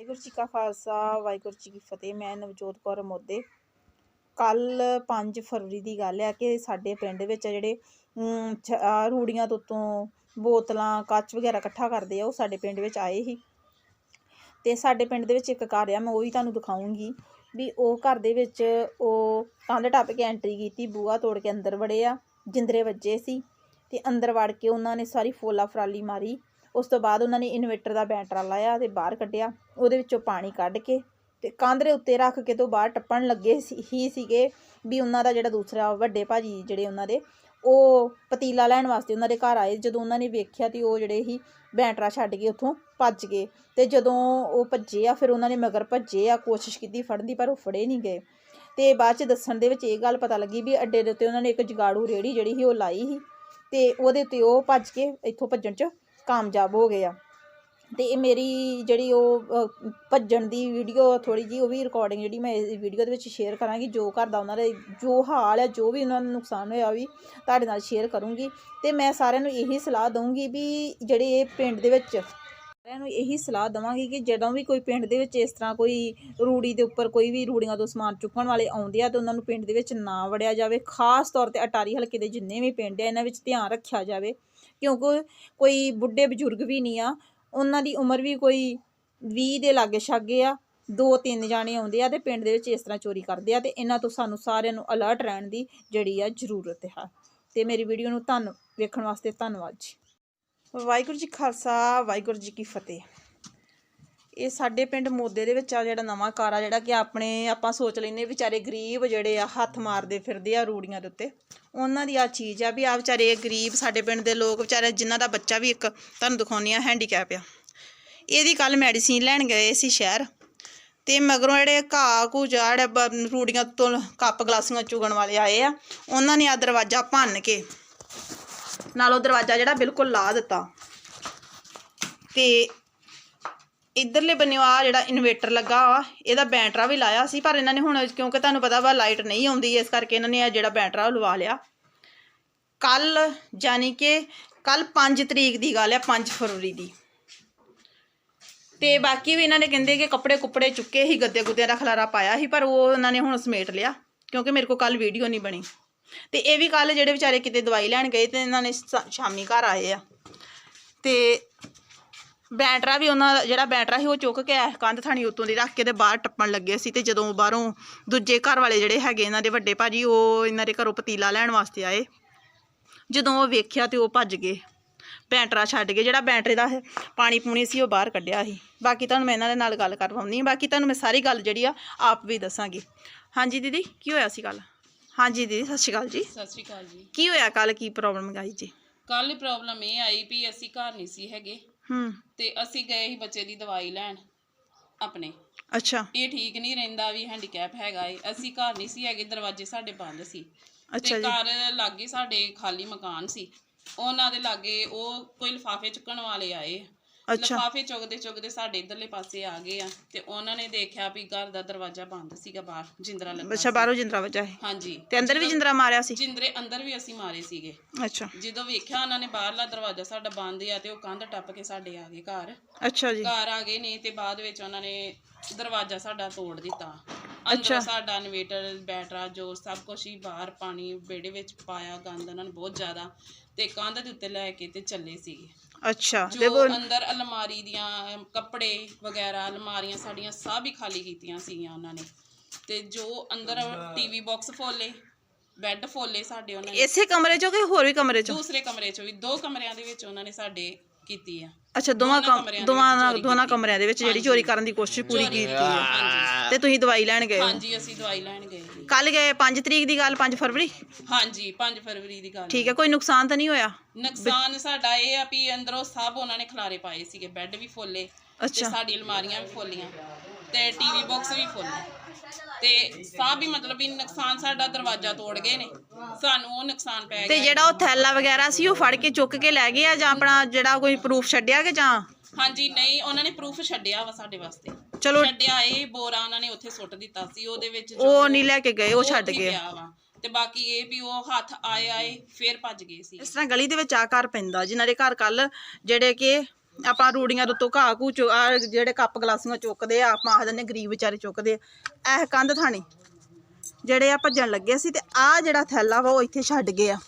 ਵਾਹਿਗੁਰੂ ਜੀ ਕਾ ਖਾਲਸਾ, ਵਾਹਿਗੁਰੂ ਜੀ ਕੀ ਫਤਿਹ। ਮੈਂ ਨਵਜੋਤ ਕੌਰ ਮੋਦੇ ਕੱਲ 5 ਫਰਵਰੀ ਦੀ ਗੱਲ ਹੈ ਕਿ ਸਾਡੇ ਪਿੰਡ ਵਿੱਚ ਜਿਹੜੇ ਛ- ਰੂੜੀਆਂ ਤੋਂ ਉੱਤੋਂ ਬੋਤਲਾਂ, ਕੱਚ ਵਗੈਰਾ ਇਕੱਠਾ ਕਰਦੇ ਆ, ਉਹ ਸਾਡੇ ਪਿੰਡ ਵਿੱਚ ਆਏ ਸੀ। ਤੇ ਸਾਡੇ ਪਿੰਡ ਦੇ ਵਿੱਚ ਇੱਕ ਘਰ ਆ, ਮੈਂ ਉਹ ਵੀ ਤੁਹਾਨੂੰ ਦਿਖਾਉਂਗੀ ਵੀ ਉਹ ਘਰ ਦੇ ਵਿੱਚ ਉਹ ਕੰਧ ਟੱਪ ਕੇ ਐਂਟਰੀ ਕੀਤੀ, ਬੂਹਾ ਤੋੜ ਕੇ ਅੰਦਰ ਵੜੇ ਆ, ਜਿੰਦਰੇ ਵੱਜੇ ਸੀ ਤੇ ਅੰਦਰ ਵੜ ਕੇ ਉਹਨਾਂ ਨੇ ਸਾਰੀ ਫੋਲਾ ਫਰਾਲੀ ਮਾਰੀ। ਉਸ ਤੋਂ ਬਾਅਦ ਉਹਨਾਂ ਨੇ ਇਨਵੇਟਰ ਦਾ ਬੈਟਰਾ ਲਾਇਆ ਤੇ ਬਾਹਰ ਕੱਢਿਆ। ਉਹਦੇ ਵਿੱਚੋਂ ਪਾਣੀ ਕੱਢ ਕੇ ਤੇ ਕੰਧ ਦੇ ਉੱਤੇ ਰੱਖ ਕੇ ਤੋਂ ਬਾਹਰ ਟੱਪਣ ਲੱਗੇ ਸੀ, ਹੀ ਸੀਗੇ ਵੀ ਉਹਨਾਂ ਦਾ ਜਿਹੜਾ ਦੂਸਰਾ ਵੱਡੇ ਭਾਜੀ ਜਿਹੜੇ ਉਹਨਾਂ ਦੇ, ਉਹ ਪਤੀਲਾ ਲੈਣ ਵਾਸਤੇ ਉਹਨਾਂ ਦੇ ਘਰ ਆਏ। ਜਦੋਂ ਉਹਨਾਂ ਨੇ ਵੇਖਿਆ ਤੇ ਉਹ ਜਿਹੜੇ ਹੀ ਬੈਂਟਰਾ ਛੱਡ ਕੇ ਉੱਥੋਂ ਭੱਜ ਗਏ ਤੇ ਜਦੋਂ ਉਹ ਭੱਜੇ ਆ, ਫਿਰ ਉਹਨਾਂ ਨੇ ਮਗਰ ਭੱਜੇ ਆ, ਕੋਸ਼ਿਸ਼ ਕੀਤੀ ਫੜਨ ਦੀ, ਪਰ ਉਹ ਫੜੇ ਨਹੀਂ ਗਏ। ਤੇ ਬਾਅਦ ਚ ਦੱਸਣ ਦੇ ਵਿੱਚ ਇਹ ਗੱਲ ਪਤਾ ਲੱਗੀ ਵੀ ਅੱਡੇ ਦੇ ਉੱਤੇ ਉਹਨਾਂ ਨੇ ਇੱਕ ਜਗਾੜੂ ਰੇੜੀ ਜਿਹੜੀ ਸੀ ਉਹ ਲਾਈ ਸੀ ਤੇ ਉਹਦੇ ਉੱਤੇ ਉਹ ਭੱਜ ਕੇ ਇੱਥੋਂ ਭੱਜਣ ਚ ਕਾਮਯਾਬ ਹੋ ਗਏ ਆ। ਤੇ ਇਹ ਮੇਰੀ ਜਿਹੜੀ ਉਹ ਭੱਜਣ ਦੀ ਵੀਡੀਓ ਥੋੜੀ ਜੀ ਉਹ ਵੀ ਰਿਕਾਰਡਿੰਗ ਜਿਹੜੀ ਮੈਂ ਇਸ ਵੀਡੀਓ ਦੇ ਵਿੱਚ ਸ਼ੇਅਰ ਕਰਾਂਗੀ, ਜੋ ਘਰ ਦਾ ਉਹਨਾਂ ਦੇ ਜੋ ਹਾਲ ਹੈ ਜੋ ਵੀ ਉਹਨਾਂ ਨੂੰ ਨੁਕਸਾਨ ਹੋਇਆ ਉਹ ਵੀ, ਤੁਹਾਡੇ ਨਾਲ ਸ਼ੇਅਰ ਕਰੂੰਗੀ। ਤੇ ਮੈਂ ਸਾਰਿਆਂ ਨੂੰ ਇਹੀ ਸਲਾਹ ਦਊਂਗੀ ਵੀ ਜਿਹੜੇ ਇਹ ਪਿੰਡ ਦੇ ਵਿੱਚ ਸਾਰਿਆਂ ਨੂੰ ਇਹੀ ਸਲਾਹ ਦਵਾਂਗੀ ਕਿ ਜਦੋਂ ਵੀ ਕੋਈ ਪਿੰਡ ਦੇ ਵਿੱਚ ਇਸ ਤਰ੍ਹਾਂ ਕੋਈ ਰੂੜੀ ਦੇ ਉੱਪਰ ਕੋਈ ਵੀ ਰੂੜੀਆਂ ਤੋਂ ਸਮਾਨ ਚੁੱਕਣ ਵਾਲੇ ਆਉਂਦੇ ਆ ਤੇ ਉਹਨਾਂ ਨੂੰ ਪਿੰਡ ਦੇ ਵਿੱਚ ਨਾ ਵੜਿਆ ਜਾਵੇ, ਖਾਸ ਤੌਰ ਤੇ ਅਟਾਰੀ ਹਲਕੇ ਦੇ ਜਿੰਨੇ ਵੀ ਪਿੰਡ ਆ, ਇਹਨਾਂ ਵਿੱਚ ਧਿਆਨ ਰੱਖਿਆ ਜਾਵੇ। ਕਿਉਂਕਿ ਕੋਈ ਬੁੱਢੇ ਬਜ਼ੁਰਗ ਵੀ ਨਹੀਂ ਆ, ਉਹਨਾਂ ਦੀ ਉਮਰ ਵੀ ਕੋਈ 20 ਦੇ ਲਾਗੇ ਛਾਗੇ ਆ, ਦੋ ਤਿੰਨ ਜਾਣੇ ਆਉਂਦੇ ਆ ਤੇ ਪਿੰਡ ਦੇ ਵਿੱਚ ਇਸ ਤਰ੍ਹਾਂ ਚੋਰੀ ਕਰਦੇ ਆ ਤੇ ਇਹਨਾਂ ਤੋਂ ਸਾਨੂੰ ਸਾਰਿਆਂ ਨੂੰ ਅਲਰਟ ਰਹਿਣ ਦੀ ਜਿਹੜੀ ਆ ਜ਼ਰੂਰਤ ਹੈ। ਤੇ ਮੇਰੀ ਵੀਡੀਓ ਨੂੰ ਧੰਨ, ਵੇਖਣ ਵਾਸਤੇ ਧੰਨਵਾਦ ਜੀ। ਵਾਹਿਗੁਰੂ ਜੀ ਖਾਲਸਾ, ਵਾਹਿਗੁਰੂ ਜੀ ਕੀ ਫਤਿਹ। ਇਹ ਸਾਡੇ ਪਿੰਡ ਮੋਦੇ ਦੇ ਵਿੱਚ ਆ ਜਿਹੜਾ ਨਵਾਂ ਘਰ ਆ ਜਿਹੜਾ ਕਿ ਆਪਣੇ ਆਪਾਂ ਸੋਚ ਲੈਨੇ ਵਿਚਾਰੇ ਗਰੀਬ ਜਿਹੜੇ ਆ, ਹੱਥ ਮਾਰਦੇ ਫਿਰਦੇ ਆ ਰੂੜੀਆਂ ਦੇ ਉੱਤੇ। ਉਹਨਾਂ ਦੀ ਆ ਚੀਜ਼ ਆ ਵੀ ਆ ਵਿਚਾਰੇ ਗਰੀਬ ਸਾਡੇ ਪਿੰਡ ਦੇ ਲੋਕ ਵਿਚਾਰੇ ਜਿਨ੍ਹਾਂ ਦਾ ਬੱਚਾ ਵੀ ਇੱਕ ਤੁਹਾਨੂੰ ਦਿਖਾਉਂਦੀ ਆ ਹੈਂਡੀਕੈਪ ਆ। ਇਹਦੀ ਕੱਲ ਮੈਡੀਸਿਨ ਲੈਣ ਗਏ ਸੀ ਸ਼ਹਿਰ ਤੇ ਮਗਰੋਂ ਜਿਹੜੇ ਘਾਹ ਘੂ ਜਾੜ ਰੂੜੀਆਂ ਤੋਂ ਕੱਪ ਗਲਾਸੀਆਂ ਚੁਗਣ ਵਾਲੇ ਆਏ ਆ, ਉਹਨਾਂ ਨੇ ਆ ਦਰਵਾਜ਼ਾ ਭੰਨ ਕੇ ਨਾਲੋਂ ਦਰਵਾਜ਼ਾ ਜਿਹੜਾ ਬਿਲਕੁਲ ਲਾ ਦਿੱਤਾ। ਤੇ ਇਧਰਲੇ ਬੰਨਿਓ ਆ ਜਿਹੜਾ ਇਨਵੇਟਰ ਲੱਗਾ ਆ ਇਹਦਾ ਬੈਟਰਾ ਵੀ ਲਾਇਆ ਸੀ, ਪਰ ਇਹਨਾਂ ਨੇ ਹੁਣ ਕਿਉਂਕਿ ਤੁਹਾਨੂੰ ਪਤਾ ਵਾ ਲਾਈਟ ਨਹੀਂ ਆਉਂਦੀ, ਇਸ ਕਰਕੇ ਇਹਨਾਂ ਨੇ ਆ ਜਿਹੜਾ ਬੈਟਰਾ ਉਹ ਲਵਾ ਲਿਆ। ਕੱਲ ਯਾਨੀ ਕਿ ਕੱਲ 5 ਤਰੀਕ ਦੀ ਗੱਲ ਆ 5 ਫਰਵਰੀ ਦੀ। ਤੇ ਬਾਕੀ ਵੀ ਇਹਨਾਂ ਨੇ ਕਹਿੰਦੇ ਕਿ ਕੱਪੜੇ ਕੁੱਪੜੇ ਚੁੱਕੇ ਹੀ ਗੱਦੇ ਗੁੱਦਿਆਂ ਦਾ ਖਲਾਰਾ ਪਾਇਆ ਸੀ, ਪਰ ਉਹ ਉਹਨਾਂ ਨੇ ਹੁਣ ਸਮੇਟ ਲਿਆ, ਕਿਉਂਕਿ ਮੇਰੇ ਕੋਲ ਕੱਲ ਵੀਡੀਓ ਨਹੀਂ ਬਣੀ। ਤੇ ਇਹ ਵੀ ਕੱਲ ਜਿਹੜੇ ਵਿਚਾਰੇ ਕਿਤੇ ਦਵਾਈ ਲੈਣ ਗਏ ਤੇ ਇਹਨਾਂ ਨੇ ਸ਼ਾ- ਸ਼ਾਮੀ ਘਰ ਆਏ ਆ। ਤੇ ਬੈਟਰਾ ਵੀ ਉਹਨਾਂ ਦਾ, ਜਿਹੜਾ ਬੈਟਰਾ ਸੀ ਉਹ ਚੁੱਕ ਕੇ ਐ ਕੰਧ ਥਾਣੀ ਉਤੋਂ ਦੀ ਰੱਖ ਕੇ ਤੇ ਬਾਹਰ ਟੱਪਣ ਲੱਗੇ ਸੀ ਤੇ ਜਦੋਂ ਬਾਹਰੋਂ ਦੂਜੇ ਘਰ ਵਾਲੇ ਜਿਹੜੇ ਹੈਗੇ ਇਹਨਾਂ ਦੇ ਵੱਡੇ ਭਾਜੀ, ਉਹ ਇਹਨਾਂ ਦੇ ਘਰੋਂ ਪਤੀਲਾ ਲੈਣ ਵਾਸਤੇ ਆਏ। ਜਦੋਂ ਉਹ ਵੇਖਿਆ ਤੇ ਉਹ ਭੱਜ ਗਏ। ਬੈਟਰਾ ਛੱਡ ਕੇ ਜਿਹੜਾ ਬੈਟਰੇ ਦਾ ਪਾਣੀ ਪੂਣੀ ਸੀ ਉਹ ਬਾਹਰ ਕੱਢਿਆ ਸੀ। ਬਾਕੀ ਤੁਹਾਨੂੰ ਮੈਂ ਇਹਨਾਂ ਦੇ ਨਾਲ ਗੱਲ ਕਰਵਾਉਣੀ ਹਾਂ। ਬਾਕੀ ਤੁਹਾਨੂੰ ਮੈਂ ਸਾਰੀ ਗੱਲ ਜਿਹੜੀ ਆ, ਆਪ ਵੀ ਦੱਸਾਂਗੀ। ਹਾਂਜੀ ਦੀਦੀ, ਕੀ ਹੋਇਆ ਸੀ ਗੱਲ ਹਾਂਜੀ ਦੀਦੀ ਸਤਿ ਸ਼੍ਰੀ ਅਕਾਲ ਜੀ। ਸਤਿ ਸ਼੍ਰੀ ਅਕਾਲ ਜੀ। ਕੀ ਹੋਇਆ ਕੱਲ ਕੀ ਪ੍ਰੋਬਲਮ ਆਈ ਜੀ? ਕੱਲ ਪ੍ਰੋਬਲਮ ਇਹ ਆਈ ਵੀ ਅਸੀਂ ਘਰ ਨਹੀਂ ਸੀ ਹੈਗੇ। ਹੂੰ। ਤੇ ਅਸੀਂ ਗਏ ਸੀ ਬੱਚੇ ਦੀ ਦਵਾਈ ਲੈਣ ਆਪਣੇ। ਅੱਛਾ। ਇਹ ਠੀਕ ਨਹੀਂ ਰਹਿੰਦਾ ਵੀ ਹੈਂਡੀਕੈਪ ਹੈਗਾ ਏ। ਅਸੀਂ ਘਰ ਨਹੀਂ ਸੀ ਹੈਗੇ ਦਰਵਾਜ਼ੇ ਸਾਡੇ ਬੰਦ ਸੀ। ਅੱਛਾ ਤੇ ਜੀ। ਘਰ ਲਾਗੇ ਸਾਡੇ ਖਾਲੀ ਮਕਾਨ ਸੀ। ਉਹਨਾਂ ਦੇ ਲਾਗੇ ਉਹ ਕੋਈ ਲਿਫਾਫੇ ਚੁੱਕਣ ਵਾਲੇ ਆਏ। ਅੱਛਾ। ਲਿਫਾਫੇ ਚੁੱਕਦੇ ਚੁੱਕਦੇ ਸਾਡੇ ਇਧਰਲੇ ਪਾਸੇ ਆ ਗਏ ਆ ਤੇ ਉਹਨਾਂ ਨੇ ਦੇਖਿਆ ਵੀ ਘਰ ਦਾ ਦਰਵਾਜ਼ਾ ਬੰਦ ਸੀਗਾ ਬਾਹਰ ਜਿੰਦਰਾ ਲੱਗਾ ਅੱਛਾ ਬਾਹਰੋਂ ਜਿੰਦਰਾ ਵਜਾ ਹੈ ਹਾਂਜੀ। ਤੇ ਅੰਦਰ ਵੀ ਜਿੰਦਰਾ ਮਾਰਿਆ ਸੀ? ਜਿੰਦਰੇ ਅੰਦਰ ਵੀ ਅਸੀਂ ਮਾਰੇ ਸੀਗੇ। ਅੱਛਾ। ਜਦੋਂ ਵੇਖਿਆ ਉਹਨਾਂ ਨੇ ਬਾਹਰਲਾ ਦਰਵਾਜ਼ਾ ਸਾਡਾ ਬੰਦ ਆ ਤੇ ਉਹ ਕੰਧ ਟੱਪ ਕੇ ਸਾਡੇ ਆ ਗਏ ਘਰ। ਅੱਛਾ ਜੀ। ਘਰ ਆ ਗਏ ਨੇ ਤੇ ਬਾਅਦ ਵਿੱਚ ਉਹਨਾਂ ਨੇ ਦਰਵਾਜ਼ਾ ਸਾਡਾ ਤੋੜ ਦਿੱਤਾ। ਅੰਦਰ ਸਾਡਾ ਇਨਵੇਟਰ ਬੈਟਰਾ ਜੋ ਸਭ ਕੁਝ ਹੀ ਬਾਹਰ ਪਾਣੀ ਵਿਹੜੇ ਵਿੱਚ ਪਾਇਆ ਗੰਦ ਉਹਨਾਂ ਨੇ ਬਹੁਤ ਜ਼ਿਆਦਾ ਤੇ ਕੰਧ ਦੇ ਉੱਤੇ ਲੈ ਕੇ ਤੇ ਚੱਲੇ ਸੀਗੇ। ਅੱਛਾ ਤੇ ਜੋ ਅੰਦਰ ਅਲਮਾਰੀ ਦੀਆਂ ਅਮ, ਕੱਪੜੇ ਵਗੈਰਾ ਅਲਮਾਰੀਆਂ ਸਾਡੀਆਂ ਸਭ ਹੀ ਖਾਲੀ ਕੀਤੀਆਂ ਸੀਗੀਆਂ ਉਹਨਾਂ ਨੇ। ਤੇ ਜੋ ਅੰਦਰ ਟੀਵੀ ਬਾਕਸ ਫੋਲੇ ਬੈੱਡ ਫੋਲੇ ਸਾਡੇ ਉਹਨਾਂ ਨੇ। ਇਸੇ ਕਮਰੇ ਚੋਂ ਕਿ ਹੋਰ ਵੀ ਕਮਰੇ ਚੋਂ? ਦੂਸਰੇ ਕਮਰੇ 'ਚ ਵੀ ਦੋ ਕਮਰਿਆਂ ਦੇ ਵਿੱਚ ਉਹਨਾਂ ਨੇ ਸਾਡੇ ਕੀਤੀ ਆ। ਅੱਛਾ ਦੋਵਾਂ ਕਮ ਕਮਰਿਆਂ ਦੇ ਦੋਵਾਂ ਵਿੱਚ ਚੋਰੀ ਦੋਨਾਂ ਕਮਰਿਆਂ ਦੇ ਵਿੱਚ ਜਿਹੜੀ ਚੋਰੀ ਕਰਨ ਦੀ ਕੋਸ਼ਿਸ਼ ਪੂਰੀ ਚੋਰੀ ਕੀਤੀ ਕੀਤੀ। ਹੈ ਹਾਂਜੀ ਤੇ ਤੁਸੀਂ ਦਵਾਈ ਲੈਣ ਗਏ ਹਾਂਜੀ ਅਸੀਂ ਦਵਾਈ ਲੈਣ ਗਏ ਸੀ ਕੱਲ ਗਏ 5 ਤਰੀਕ ਦੀ ਗੱਲ 5 ਫਰਵਰੀ? ਹਾਂਜੀ 5 ਫਰਵਰੀ ਦੀ ਗੱਲ ਠੀਕ ਹੈ ਕੋਈ ਨੁਕਸਾਨ ਤਾਂ ਨਹੀਂ ਹੋਇਆ? ਨੁਕਸਾਨ ਸਾਡਾ ਇਹ ਆ ਵੀ ਅੰਦਰੋਂ ਸਭ ਉਹਨਾਂ ਨੇ ਖਲਾਰੇ ਪਾਏ ਸੀਗੇ ਬੈੱਡ ਵੀ ਫੋਲੇ ਤੇ ਅੱਛਾ। ਸਾਡੀ ਅਲਮਾਰੀਆਂ ਵੀ ਫੋਲੀਆਂ ਤੇ ਟੀਵੀ ਬਾਕਸ ਵੀ ਫੋਲੇ ਤੇ ਸਭ ਹੀ ਮਤਲਬ ਵੀ ਨੁਕਸਾਨ ਸਾਡਾ ਦਰਵਾਜ਼ਾ ਤੋੜ ਗਏ ਨੇ। ਸਾਨੂੰ ਉਹ ਨੁਕਸਾਨ ਪੈ ਤੇ ਗਿਆ। ਜਿਹੜਾ ਉਹ ਥੈਲਾ ਵਗੈਰਾ ਸੀ ਉਹ ਫੜ ਕੇ ਚੁੱਕ ਕੇ ਲੈ ਗਏ ਆ ਜਾਂ ਆਪਣਾ ਜਿਹੜਾ ਕੋਈ ਪ੍ਰੂਫ ਛੱਡਿਆ ਕਿ ਜਾਂ? ਹਾਂਜੀ ਨਹੀਂ ਉਹਨਾਂ ਨੇ ਪ੍ਰੂਫ ਛੱਡਿਆ ਵਾ ਸਾਡੇ ਵਾਸਤੇ। ਚਲੋ। ਛੱਡਿਆ ਇਹ ਬੋਰਾ ਉਹਨਾਂ ਨੇ ਉੱਥੇ ਸੁੱਟ ਦਿੱਤਾ ਸੀ ਉਹਦੇ ਵਿੱਚ ਜੋ ਉਹ ਨਹੀਂ ਲੈ ਕੇ ਗਏ ਉਹ ਛੱਡ ਉੱਥੇ ਗਏ। ਪਿਆ ਵਾ। ਤੇ ਬਾਕੀ ਇਹ ਵੀ ਉਹ ਹੱਥ ਆਏ ਆਏ ਫੇਰ ਭੱਜ ਗਏ ਸੀ। ਇਸ ਤਰ੍ਹਾਂ ਗਲੀ ਦੇ ਵਿੱਚ ਆ ਘਰ ਪੈਂਦਾ ਜਿਨ੍ਹਾਂ ਦੇ ਘਰ ਕੱਲ ਜਿਹੜੇ ਕਿ ਆਪਾਂ ਰੂੜੀਆਂ ਦੇ ਉੱਤੋਂ ਘਾਹ ਘੂ ਚੋ ਆ ਜਿਹੜੇ ਕੱਪ ਗਲਾਸੀਆਂ ਚੁੱਕਦੇ ਆ ਆਪਾਂ ਆਖ ਦਿੰਦੇ ਗਰੀਬ ਵਿਚਾਰੇ ਚੁੱਕਦੇ ਆ। ਇਹ ਕੰਧ ਥਾਣੀ। ਜਿਹੜੇ ਆ ਭੱਜਣ ਲੱਗੇ ਸੀ ਤੇ ਆ ਜਿਹੜਾ ਥੈਲਾ ਵਾ ਉਹ ਇੱਥੇ ਛੱਡ ਗਏ ਆ।